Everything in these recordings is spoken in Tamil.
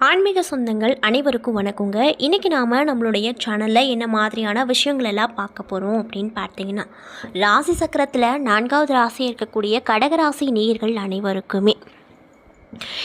ஆன்மீக சொந்தங்கள் அனைவருக்கும் வணக்கங்க. இன்றைக்கி நாம் நம்மளுடைய சேனலில் என்ன மாதிரியான விஷயங்கள் எல்லாம் பார்க்க போகிறோம் அப்படின்னு பார்த்தீங்கன்னா ராசி சக்கரத்தில் நான்காவது ராசி இருக்கக்கூடிய கடகராசி நேர்கள் அனைவருக்குமே.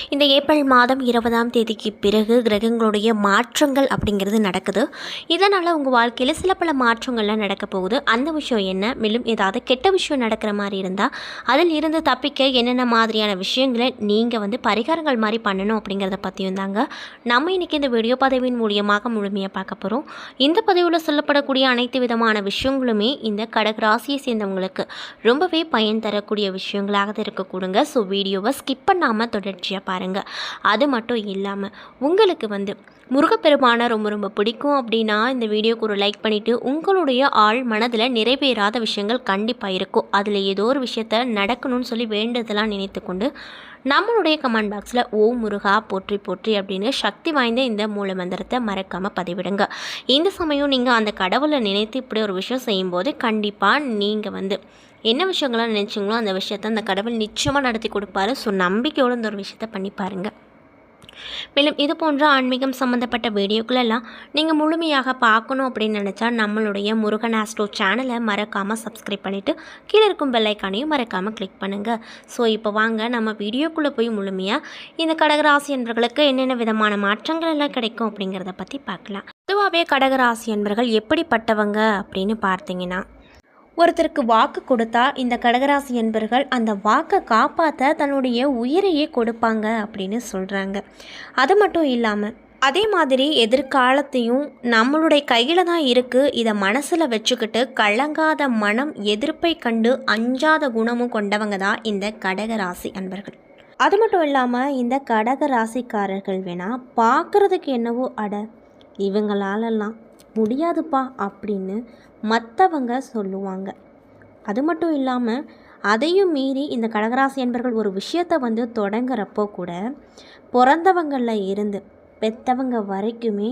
இந்த ஏப்ரல் மாதம் இருபதாம் தேதிக்கு பிறகு கிரகங்களுடைய மாற்றங்கள் அப்படிங்கிறது நடக்குது. இதனால் உங்கள் வாழ்க்கையில் சில பல மாற்றங்கள்லாம் நடக்க போகுது. அந்த விஷயம் என்ன? மேலும் ஏதாவது கெட்ட விஷயம் நடக்கிற மாதிரி இருந்தால் அதில் இருந்து தப்பிக்க என்னென்ன மாதிரியான விஷயங்களை நீங்கள் வந்து பரிகாரங்கள் மாதிரி பண்ணணும் அப்படிங்கிறத பற்றியும் தாங்க நம்ம இன்றைக்கி இந்த வீடியோ பதவியின் மூலியமாக முழுமையாக பார்க்க போகிறோம் இந்த பதவியில் சொல்லப்படக்கூடிய அனைத்து விதமான விஷயங்களுமே இந்த கடக ராசியை சேர்ந்தவங்களுக்கு ரொம்பவே பயன் தரக்கூடிய விஷயங்களாக தான் இருக்கக்கூடுங்க ஸோ வீடியோவை ஸ்கிப் பண்ணாமல் தொடர்ச்சியாக பாருங்கள் அது மட்டும் இல்லாமல் உங்களுக்கு வந்து முருகப்பெருமானை ரொம்ப ரொம்ப பிடிக்கும் அப்படின்னா இந்த வீடியோக்கு ஒரு லைக் பண்ணிவிட்டு உங்களுடைய ஆள் மனதில் நிறைவேறாத விஷயங்கள் கண்டிப்பாக இருக்கும். அதில் ஏதோ ஒரு விஷயத்த நடக்கணும்னு சொல்லி வேண்டதெல்லாம் நினைத்து கொண்டு நம்மளுடைய கமெண்ட் பாக்ஸில் ஓ முருகா போற்றி போற்றி அப்படின்னு சக்தி வாய்ந்த இந்த மூல மந்திரத்தை மறக்காமல் பதிவிடுங்க. இந்த சமயம் நீங்கள் அந்த கடவுளை நினைத்து இப்படி ஒரு விஷயம் செய்யும்போது கண்டிப்பாக நீங்கள் வந்து என்ன விஷயங்கள்லாம் நினச்சிங்களோ அந்த விஷயத்த அந்த கடவுள் நிச்சயமாக நடத்தி கொடுப்பாரு. ஸோ நம்பிக்கையோடு இந்த ஒரு விஷயத்த பண்ணி பாருங்கள் மேலும் இது போன்ற ஆன்மீகம் சம்மந்தப்பட்ட வீடியோக்களெல்லாம் நீங்கள் முழுமையாக பார்க்கணும் அப்படின்னு நினச்சா நம்மளுடைய முருகன் ஆஸ்ட்ரோ சேனலை மறக்காமல் சப்ஸ்கிரைப் பண்ணிவிட்டு கீழே இருக்கும் பெல்லைக்கானையும் மறக்காமல் கிளிக் பண்ணுங்கள் ஸோ இப்போ வாங்க நம்ம வீடியோக்குள்ளே போய் முழுமையாக இந்த கடகராசி என்பர்களுக்கு என்னென்ன விதமான மாற்றங்கள் எல்லாம் கிடைக்கும் அப்படிங்கிறத பற்றி பார்க்கலாம். பொதுவாகவே கடகராசி என்பர்கள் எப்படிப்பட்டவங்க அப்படின்னு பார்த்தீங்கன்னா ஒருத்தருக்கு வாக்கு கொடுத்தா இந்த கடகராசி என்பர்கள் அந்த வாக்கை காப்பாற்ற தன்னுடைய உயிரையே கொடுப்பாங்க அப்படின்னு சொல்கிறாங்க அது மட்டும் இல்லாமல் அதே மாதிரி எதிர்காலத்தையும் நம்மளுடைய கையில் தான் இருக்குது இதை மனசில் வச்சுக்கிட்டு கலங்காத மனம் எதிர்ப்பை கண்டு அஞ்சாத குணமும் கொண்டவங்க தான் இந்த கடகராசி அன்பர்கள். அது மட்டும் இல்லாமல் இந்த கடக ராசிக்காரர்கள் வேணால் பார்க்குறதுக்கு என்னவோ அட இவங்களாலெல்லாம் முடியாதுப்பா அப்படின்னு மற்றவங்க சொல்லுவாங்க. அது மட்டும் இல்லாமல் அதையும் மீறி இந்த கடகராசி என்பர்கள் ஒரு விஷயத்தை வந்து தொடங்குறப்போ கூட பிறந்தவங்களில் இருந்து பெற்றவங்க வரைக்குமே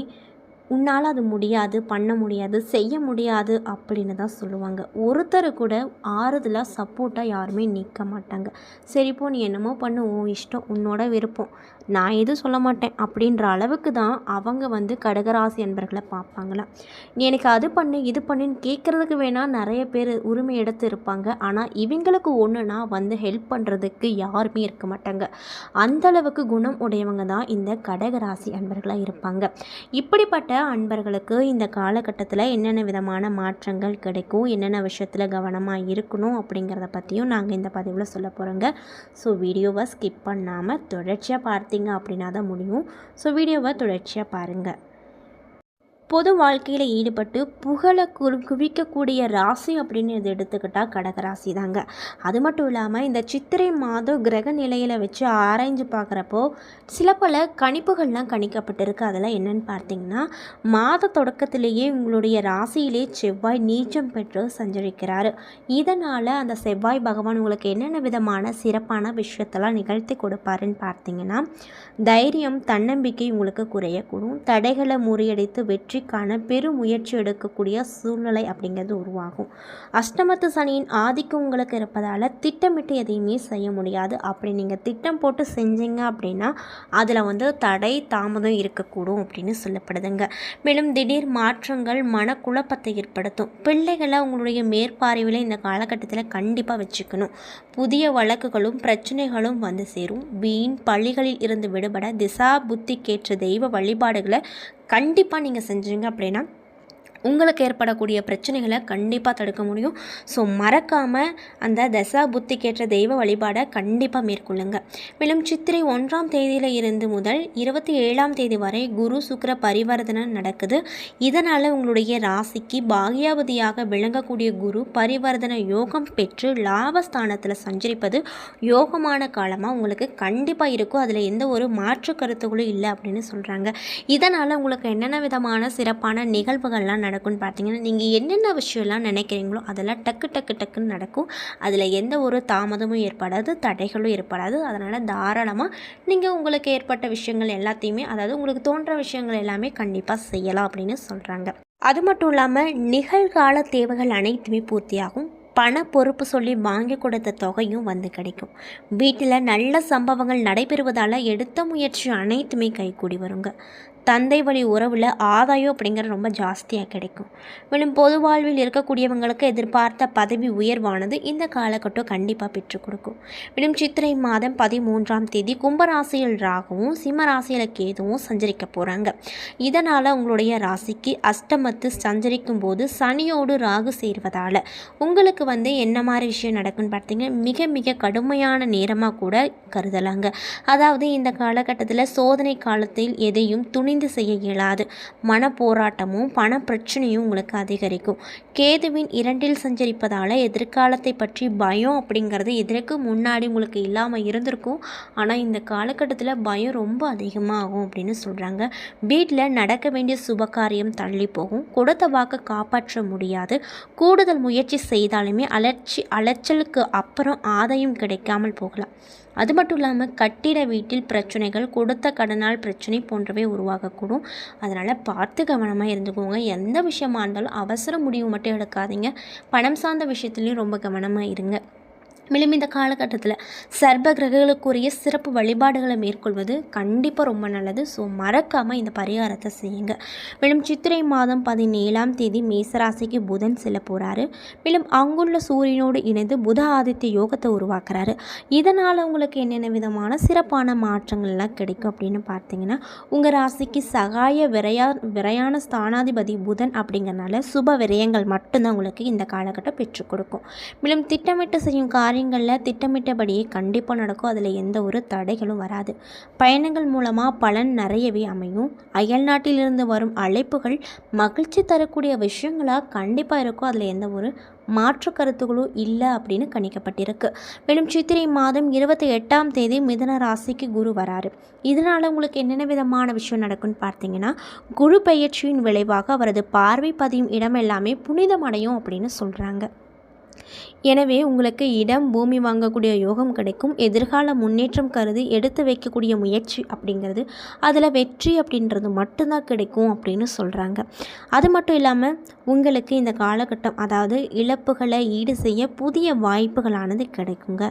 உன்னால் அது முடியாது பண்ண முடியாது செய்ய முடியாது அப்படின்னு தான் சொல்லுவாங்க. ஒருத்தர் கூட ஆறுதலாக சப்போர்ட்டாக யாருமே நிற்க மாட்டாங்க. சரி போ நீ என்னமோ பண்ணு உன் இஷ்டம் உன்னோட விருப்பம். நான் எதுவும் சொல்ல மாட்டேன் அப்படின்ற அளவுக்கு தான் அவங்க வந்து கடகராசி என்பர்களை பார்ப்பாங்களாம் நீ எனக்கு அது பண்ணு இது பண்ணுன்னு கேட்குறதுக்கு வேணால் நிறைய பேர் உரிமை எடுத்து இருப்பாங்க. ஆனால் இவங்களுக்கு ஒன்றுனா வந்து ஹெல்ப் பண்ணுறதுக்கு யாருமே இருக்க மாட்டாங்க. அந்தளவுக்கு குணம் உடையவங்க தான் இந்த கடகராசி அன்பர்களாக இருப்பாங்க. இப்படிப்பட்ட அன்பர்களுக்கு இந்த காலகட்டத்தில் என்னென்ன விதமான மாற்றங்கள் கிடைக்கும் என்னென்ன விஷயத்தில் கவனமாக இருக்கணும் அப்படிங்கிறத பற்றியும் நாங்கள் இந்த பதிவில் சொல்ல போகிறோங்க ஸோ வீடியோவை ஸ்கிப் பண்ணாமல் தொடர்ச்சியாக பார்த்து பார்த்தீங்க அப்படின்னா தான் முடியும். ஸோ வீடியோவை தொடர்ச்சியாக பாருங்கள் பொது வாழ்க்கையில் ஈடுபட்டு புகழை கு குவிக்கக்கூடிய ராசி அப்படின்னு இது எடுத்துக்கிட்டால் கடகராசி தாங்க. அது மட்டும் இல்லாமல் இந்த சித்திரை மாதம் கிரக நிலையில் வச்சு ஆராய்ஞ்சு பார்க்குறப்போ சில பல கணிப்புகள்லாம் கணிக்கப்பட்டிருக்கு. அதெல்லாம் என்னென்னு பார்த்தீங்கன்னா மாத தொடக்கத்திலேயே உங்களுடைய ராசியிலே செவ்வாய் நீச்சம் பெற்று சஞ்சரிக்கிறாரு. இதனால் அந்த செவ்வாய் பகவான் உங்களுக்கு என்னென்ன விதமான சிறப்பான விஷயத்தெல்லாம் நிகழ்த்தி கொடுப்பாருன்னு பார்த்தீங்கன்னா தைரியம் தன்னம்பிக்கை உங்களுக்கு குறையக்கூடும். தடைகளை முறியடித்து வெற்றி வெற்றிக்கான பெரும் முயற்சி எடுக்கக்கூடிய சூழ்நிலை அப்படிங்கிறது உருவாகும். அஷ்டமத்து சனியின் ஆதிக்கம் உங்களுக்கு இருப்பதால் திட்டமிட்டு எதையுமே செய்ய முடியாது. அப்படி நீங்கள் திட்டம் போட்டு செஞ்சீங்க அப்படின்னா அதில் வந்து தடை தாமதம் இருக்கக்கூடும் அப்படின்னு சொல்லப்படுதுங்க. மேலும் திடீர் மாற்றங்கள் மனக்குழப்பத்தை ஏற்படுத்தும். பிள்ளைகளை உங்களுடைய மேற்பார்வையில் இந்த காலகட்டத்தில் கண்டிப்பாக வச்சுக்கணும். புதிய வழக்குகளும் பிரச்சனைகளும் வந்து சேரும். வீண் பள்ளிகளில் இருந்து விடுபட திசா புத்திக்கேற்ற தெய்வ வழிபாடுகளை கண்டிப்பாக நீங்கள் செஞ்சீங்க அப்படின்னா உங்களுக்கு ஏற்படக்கூடிய பிரச்சனைகளை கண்டிப்பாக தடுக்க முடியும். ஸோ மறக்காமல் அந்த தசா புத்திக்கேற்ற தெய்வ வழிபாடை கண்டிப்பாக மேற்கொள்ளுங்க. மேலும் சித்திரை ஒன்றாம் தேதியில் இருந்து முதல் இருபத்தி ஏழாம் தேதி வரை குரு சுக்கர பரிவர்த்தனை நடக்குது. இதனால் உங்களுடைய ராசிக்கு பாகியாவதியாக விளங்கக்கூடிய குரு பரிவர்த்தனை யோகம் பெற்று லாபஸ்தானத்தில் சஞ்சரிப்பது யோகமான காலமாக உங்களுக்கு கண்டிப்பாக இருக்கும். அதில் எந்த ஒரு மாற்று கருத்துகளும் இல்லை அப்படின்னு சொல்கிறாங்க இதனால் உங்களுக்கு என்னென்ன விதமான சிறப்பான நிகழ்வுகள்லாம் நடக்கும்னு பார்த்தீங்கன்னா நீங்கள் என்னென்ன விஷயம்லாம் நினைக்கிறீங்களோ அதெல்லாம் டக்கு டக்கு டக்குன்னு நடக்கும். அதில் எந்த ஒரு தாமதமும் ஏற்படாது தடைகளும் ஏற்படாது. அதனால் தாராளமாக நீங்கள் உங்களுக்கு ஏற்பட்ட விஷயங்கள் எல்லாத்தையுமே அதாவது உங்களுக்கு தோன்ற விஷயங்கள் எல்லாமே கண்டிப்பாக செய்யலாம் அப்படின்னு சொல்கிறாங்க அது மட்டும் இல்லாமல் நிகழ்கால தேவைகள் அனைத்துமே பூர்த்தியாகும். பண பொறுப்பு சொல்லி வாங்கி கொடுத்த தொகையும் வந்து கிடைக்கும். வீட்டில் நல்ல சம்பவங்கள் நடைபெறுவதால் எடுத்த முயற்சி அனைத்துமே கைகூடி வருங்க. தந்தை வழி உறவில் ஆதாயம் அப்படிங்கிறது ரொம்ப ஜாஸ்தியாக கிடைக்கும். மேலும் பொது வாழ்வில் இருக்கக்கூடியவங்களுக்கு எதிர்பார்த்த பதவி உயர்வானது இந்த காலகட்டம் கண்டிப்பாக பெற்றுக் கொடுக்கும். மேலும் சித்திரை மாதம் பதிமூன்றாம் தேதி கும்பராசியில் ராகுவும் சிம்ம ராசியில் கேதுவும் சஞ்சரிக்க போகிறாங்க இதனால் உங்களுடைய ராசிக்கு அஷ்டமத்து சஞ்சரிக்கும் போது சனியோடு ராகு சேர்வதால் உங்களுக்கு வந்து என்ன மாதிரி விஷயம் நடக்கும்னு பார்த்தீங்கன்னா மிக மிக கடுமையான நேரமாக கூட கருதலாங்க. அதாவது இந்த காலகட்டத்தில் சோதனை காலத்தில் எதையும் துணி துணிந்து செய்ய இயலாது. மன போராட்டமும் பண பிரச்சனையும் உங்களுக்கு அதிகரிக்கும். கேதுவின் இரண்டில் சஞ்சரிப்பதால் எதிர்காலத்தை பற்றி பயம் அப்படிங்கிறது இதற்கு முன்னாடி உங்களுக்கு இல்லாமல் இருந்திருக்கும். ஆனால் இந்த காலகட்டத்தில் பயம் ரொம்ப அதிகமாகும் அப்படின்னு சொல்கிறாங்க வீட்டில் நடக்க வேண்டிய சுபகாரியம் தள்ளி போகும். கொடுத்த வாக்கை காப்பாற்ற முடியாது. கூடுதல் முயற்சி செய்தாலுமே அலர்ச்சி அலைச்சலுக்கு அப்புறம் ஆதாயம் கிடைக்காமல் போகலாம். அது மட்டும் இல்லாமல் கட்டிட வீட்டில் பிரச்சனைகள் கொடுத்த கடனால் பிரச்சனை போன்றவை உருவாகக்கூடும். அதனால் பார்த்து கவனமாக இருந்துக்கோங்க. எந்த விஷயமா இருந்தாலும் அவசர முடிவு மட்டும் எடுக்காதீங்க. பணம் சார்ந்த விஷயத்துலையும் ரொம்ப கவனமாக இருங்க. மேலும் இந்த காலகட்டத்தில் சர்ப கிரகங்களுக்குரிய சிறப்பு வழிபாடுகளை மேற்கொள்வது கண்டிப்பாக ரொம்ப நல்லது. ஸோ மறக்காமல் இந்த பரிகாரத்தை செய்யுங்க. மேலும் சித்திரை மாதம் பதினேழாம் தேதி மேசராசிக்கு புதன் செல்ல போகிறாரு மேலும் அங்குள்ள சூரியனோடு இணைந்து புத ஆதித்ய யோகத்தை உருவாக்குறாரு. இதனால் உங்களுக்கு என்னென்ன விதமான சிறப்பான மாற்றங்கள்லாம் கிடைக்கும் அப்படின்னு பார்த்தீங்கன்னா உங்கள் ராசிக்கு சகாய விரையா விரையான ஸ்தானாதிபதி புதன் அப்படிங்கிறனால சுப விரயங்கள் மட்டும்தான் உங்களுக்கு இந்த காலகட்டம் பெற்றுக் கொடுக்கும். மேலும் திட்டமிட்டு செய்யும் காரியம் காரியங்களில் திட்டமிட்டபடியே கண்டிப்பாக நடக்கும். அதில் எந்த ஒரு தடைகளும் வராது. பயணங்கள் மூலமாக பலன் நிறையவே அமையும். அயல் நாட்டிலிருந்து வரும் அழைப்புகள் மகிழ்ச்சி தரக்கூடிய விஷயங்களாக கண்டிப்பாக இருக்கும். அதில் எந்த ஒரு மாற்று கருத்துகளும் இல்லை அப்படின்னு கணிக்கப்பட்டிருக்கு. மேலும் சித்திரை மாதம் இருபத்தி எட்டாம் தேதி மிதன ராசிக்கு குரு வராரு. இதனால் உங்களுக்கு என்னென்ன விதமான விஷயம் நடக்கும்னு பார்த்தீங்கன்னா குரு பயிற்சியின் விளைவாக அவரது பார்வை பதியும் இடம் எல்லாமே புனிதமடையும் அப்படின்னு சொல்கிறாங்க எனவே உங்களுக்கு இடம் பூமி வாங்கக்கூடிய யோகம் கிடைக்கும். எதிர்கால முன்னேற்றம் கருதி எடுத்து வைக்கக்கூடிய முயற்சி அப்படிங்கிறது அதில் வெற்றி அப்படின்றது மட்டும்தான் கிடைக்கும் அப்படின்னு சொல்கிறாங்க அது மட்டும் இல்லாமல் உங்களுக்கு இந்த காலகட்டம் அதாவது இழப்புகளை ஈடு செய்ய புதிய வாய்ப்புகளானது கிடைக்குங்க.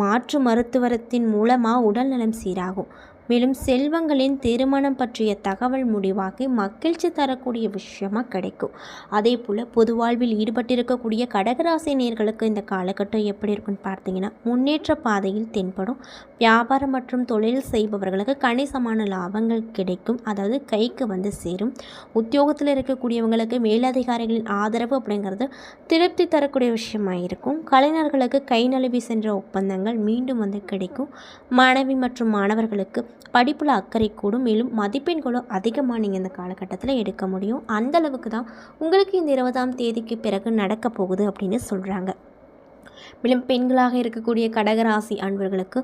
மாற்று மருத்துவத்தின் மூலமாக உடல்நலம் சீராகும். மேலும் செல்வங்களின் திருமணம் பற்றிய தகவல் முடிவாகி மகிழ்ச்சி தரக்கூடிய விஷயமாக கிடைக்கும். அதே போல் பொது வாழ்வில் ஈடுபட்டிருக்கக்கூடிய கடகராசி நேர்களுக்கு இந்த காலகட்டம் எப்படி இருக்குன்னு பார்த்தீங்கன்னா முன்னேற்ற பாதையில் தென்படும். வியாபாரம் மற்றும் தொழில் செய்பவர்களுக்கு கணிசமான லாபங்கள் கிடைக்கும். அதாவது கைக்கு வந்து சேரும். உத்தியோகத்தில் இருக்கக்கூடியவங்களுக்கு மேலதிகாரிகளின் ஆதரவு அப்படிங்கிறது திருப்தி தரக்கூடிய விஷயமாக இருக்கும். கலைஞர்களுக்கு கை நழுவி சென்ற ஒப்பந்தங்கள் மீண்டும் வந்து கிடைக்கும். மாணவி மற்றும் மாணவர்களுக்கு படிப்பில் அக்கறை கூடும் மேலும் மதிப்பெண்களும் அதிகமாக நீங்கள் இந்த காலகட்டத்தில் எடுக்க முடியும். அந்த அளவுக்கு தான் உங்களுக்கு இந்த இருபதாம் தேதிக்கு பிறகு நடக்க போகுது அப்படின்னு சொல்கிறாங்க மேலும் பெண்களாக இருக்கக்கூடிய கடகராசி அன்பர்களுக்கு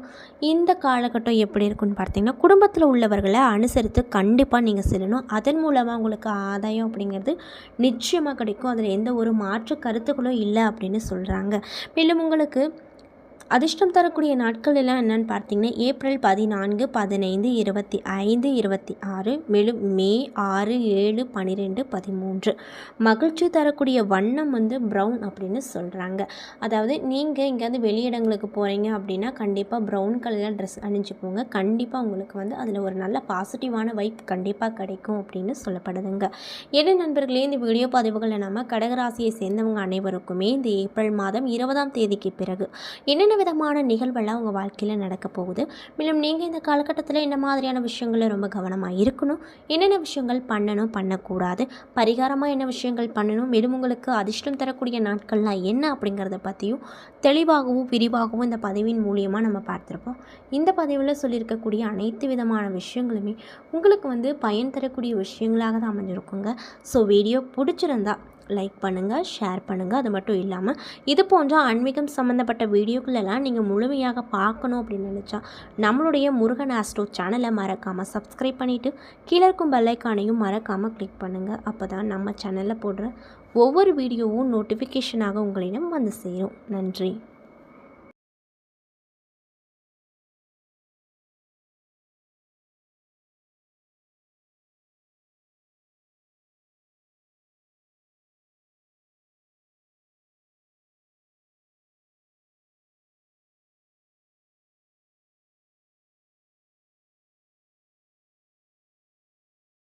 இந்த காலகட்டம் எப்படி இருக்குன்னு பார்த்தீங்கன்னா குடும்பத்தில் உள்ளவர்களை அனுசரித்து கண்டிப்பாக நீங்கள் செல்லணும். அதன் மூலமாக உங்களுக்கு ஆதாயம் அப்படிங்கிறது நிச்சயமாக கிடைக்கும். அதில் எந்த ஒரு மாற்று கருத்துக்களும் இல்லை அப்படின்னு சொல்கிறாங்க மேலும் உங்களுக்கு அதிர்ஷ்டம் தரக்கூடிய நாட்கள் எல்லாம் என்னென்னு பார்த்தீங்கன்னா ஏப்ரல் பதினான்கு பதினைந்து இருபத்தி ஐந்து இருபத்தி ஆறு மேலும் மே ஆறு ஏழு பன்னிரெண்டு பதிமூன்று. மகிழ்ச்சி தரக்கூடிய வண்ணம் வந்து ப்ரௌன் அப்படின்னு சொல்கிறாங்க அதாவது நீங்கள் எங்கேயாவது வெளியிடங்களுக்கு போகிறீங்க அப்படின்னா கண்டிப்பாக ப்ரௌன் கலரில் ட்ரெஸ் அணிஞ்சு போங்க. கண்டிப்பாக உங்களுக்கு வந்து அதில் ஒரு நல்ல பாசிட்டிவான வைப் கண்டிப்பாக கிடைக்கும் அப்படின்னு சொல்லப்படுதுங்க. என்ன நண்பர்களே இந்த வீடியோ பதிவுகள் நம்ம கடகராசியை சேர்ந்தவங்க அனைவருக்குமே இந்த ஏப்ரல் மாதம் இருபதாம் தேதிக்கு பிறகு என்னென்ன விதமான நிகழ்வெல்லாம் உங்கள் வாழ்க்கையில் நடக்க போகுது. மேலும் நீங்கள் இந்த காலகட்டத்தில் என்ன மாதிரியான விஷயங்களை ரொம்ப கவனமாக இருக்கணும்? என்னென்ன விஷயங்கள் பண்ணணும் பண்ணக்கூடாது? பரிகாரமாக என்ன விஷயங்கள் பண்ணணும்? மேலும் உங்களுக்கு அதிர்ஷ்டம் தரக்கூடிய நாட்கள்லாம் என்ன அப்படிங்கிறத பற்றியும் தெளிவாகவும் விரிவாகவும் இந்த பதிவின் மூலியமாக நம்ம பார்த்துருப்போம். இந்த பதிவில் சொல்லியிருக்கக்கூடிய அனைத்து விதமான விஷயங்களுமே உங்களுக்கு வந்து பயன் தரக்கூடிய விஷயங்களாக தான் அமைஞ்சிருக்குங்க. ஸோ வீடியோ பிடிச்சிருந்தா லைக் பண்ணுங்கள் ஷேர் பண்ணுங்கள் அது மட்டும் இல்லாமல் இது போன்ற ஆன்மீகம் சம்மந்தப்பட்ட வீடியோக்களெல்லாம் நீங்கள் முழுமையாக பார்க்கணும் அப்படின்னு நினச்சா நம்மளுடைய முருகன் ஆஸ்ட்ரோ சேனலை மறக்காமல் சப்ஸ்கிரைப் பண்ணிவிட்டு கீழே இருக்கும் பெல்லைக்கானையும் மறக்காமல் கிளிக் பண்ணுங்கள் அப்போ தான் நம்ம சேனலில் போடுற ஒவ்வொரு வீடியோவும் நோட்டிஃபிகேஷனாக உங்களிடம் வந்து சேரும். நன்றி.